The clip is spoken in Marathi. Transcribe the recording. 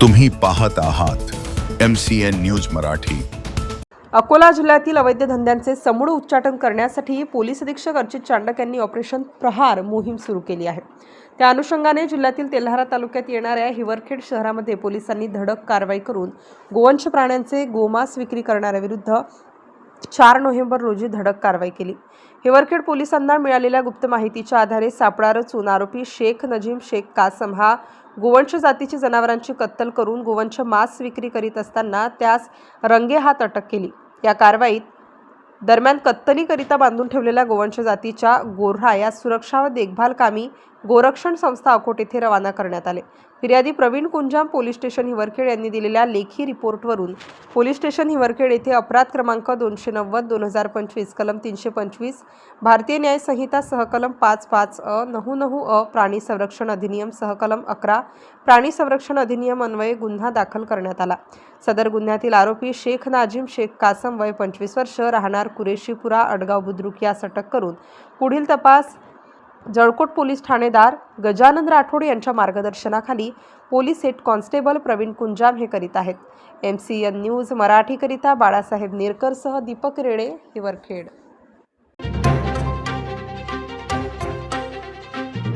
तुम्ही पाहत आहात M C N news Marathi. Akola जिल्ह्यातील अवैध धंद्यांचे समूळ उच्चाटन करण्यासाठी पोलीस अधीक्षक अर्चित चांडक यांनी ऑपरेशन प्रहार मोहीम सुरू केली आहे. त्या अनुषंगाने जिल्ह्यातील तेल्हारा तालुक्यात येणाऱ्या हिवरखेड शहरामध्ये पोलिसांनी धडक कारवाई करून गोवंश प्राण्यांचे गोमांस विक्री करणाऱ्याविरुद्ध चार नोव्हेंबर रोजी धडक कारवाई केली. हिवरखेड पोलिसांना मिळालेल्या गुप्त माहितीच्या आधारे सापळा रचून आरोपी शेख नजीम शेख कासम हा गोवंश जातीची जनावरांची कत्तल करून गोवंश मांस विक्री करीत असताना त्यास रंगेहात अटक केली. या कारवाईत दरम्यान कत्तलीकरिता बांधून ठेवलेल्या गोवंश जातीच्या गोर्हा या सुरक्षा व देखभाल कामी गोरक्षण संस्था अकोट येथे रवाना करण्यात आले. फिर्यादी प्रवीण कुंजाम पोलीस स्टेशन हिवरखेड यांनी दिलेल्या लेखी रिपोर्टवरून पोलीस स्टेशन हिवरखेड येथे अपराध क्रमांक दोनशे नव्वद दोन हजार पंचवीस कलम तीनशे पंचवीस भारतीय न्याय संहिता सहकलम पाच पाच अ नहू नहू अ प्राणी संरक्षण अधिनियम सहकलम अकरा प्राणी संरक्षण अधिनियम अन्वये गुन्हा दाखल करण्यात आला. सदर गुन्ह्यातील आरोपी शेख नाजिम शेख कासम वय पंचवीस वर्ष राहणार कुरेशीपुरा अडगाव बुद्रुक यास अटक करून पुढील तपास जळकोट पोलीस ठाणेदार गजानन राठोड यांच्या मार्गदर्शनाखाली police head constable Praveen Kunjam हे करीत आहेत. एम सी एन न्यूज मराठीकरिता बाळासाहेब नेरकरसह दीपक रेडे हिवरखेड.